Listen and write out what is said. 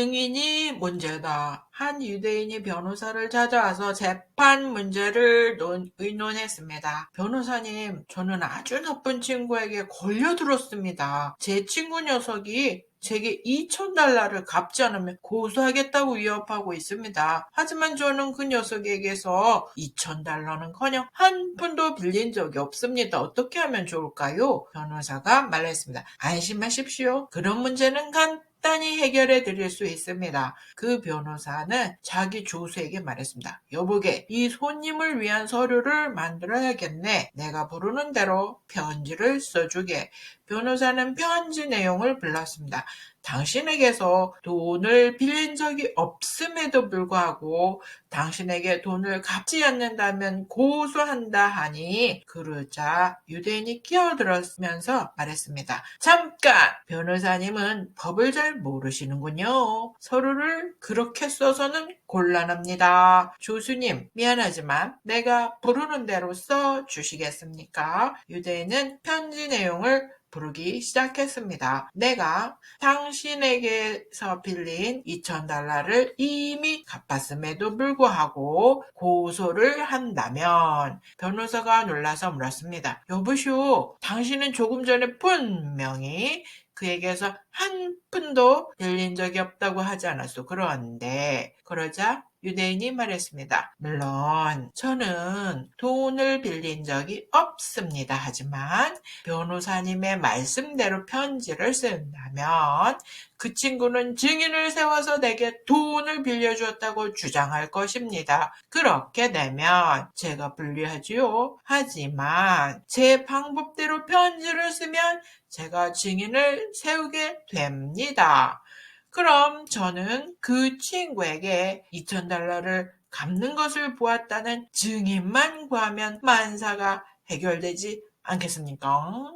증인이 문제다. 한 유대인이 변호사를 찾아와서 재판 문제를 논- 의논했습니다. 변호사님, 저는 아주 나쁜 친구에게 걸려들었습니다. 제 친구 녀석이 제게 2,000달러를 갚지 않으면 고소하겠다고 위협하고 있습니다. 하지만 저는 그 녀석에게서 2,000달러는 커녕 한 푼도 빌린 적이 없습니다. 어떻게 하면 좋을까요? 변호사가 말했습니다. 안심하십시오. 그런 문제는 간 단히 해결해 드릴 수 있습니다. 그 변호사는 자기 조수에게 말했습니다. 여보게, 이 손님을 위한 서류를 만들어야겠네. 내가 부르는 대로 편지를 써주게. 변호사는 편지 내용을 불렀습니다. 당신에게서 돈을 빌린 적이 없음에도 불구하고 당신에게 돈을 갚지 않는다면 고소한다 하니 그러자 유대인이 끼어들었으면서 말했습니다. 잠깐! 변호사님은 법을 잘 모르시는군요. 서류를 그렇게 써서는 곤란합니다. 조수님, 미안하지만 내가 부르는 대로 써 주시겠습니까? 유대인은 편지 내용을 부르기 시작했습니다. 내가 당신에게서 빌린 2,000달러를 이미 갚았음에도 불구하고 고소를 한다면 변호사가 놀라서 물었습니다. 여보시오, 당신은 조금 전에 분명히 그에게서 한 푼도 빌린 적이 없다고 하지 않았소. 그런데 그러자 유대인이 말했습니다. 물론 저는 돈을 빌린 적이 없습니다. 하지만 변호사님의 말씀대로 편지를 쓴다면 그 친구는 증인을 세워서 내게 돈을 빌려주었다고 주장할 것입니다. 그렇게 되면 제가 불리하지요. 하지만 제 방법대로 편지를 쓰면 제가 증인을 세우게 됩니다. 그럼 저는 그 친구에게 2,000달러를 갚는 것을 보았다는 증인만 구하면 만사가 해결되지 않겠습니까?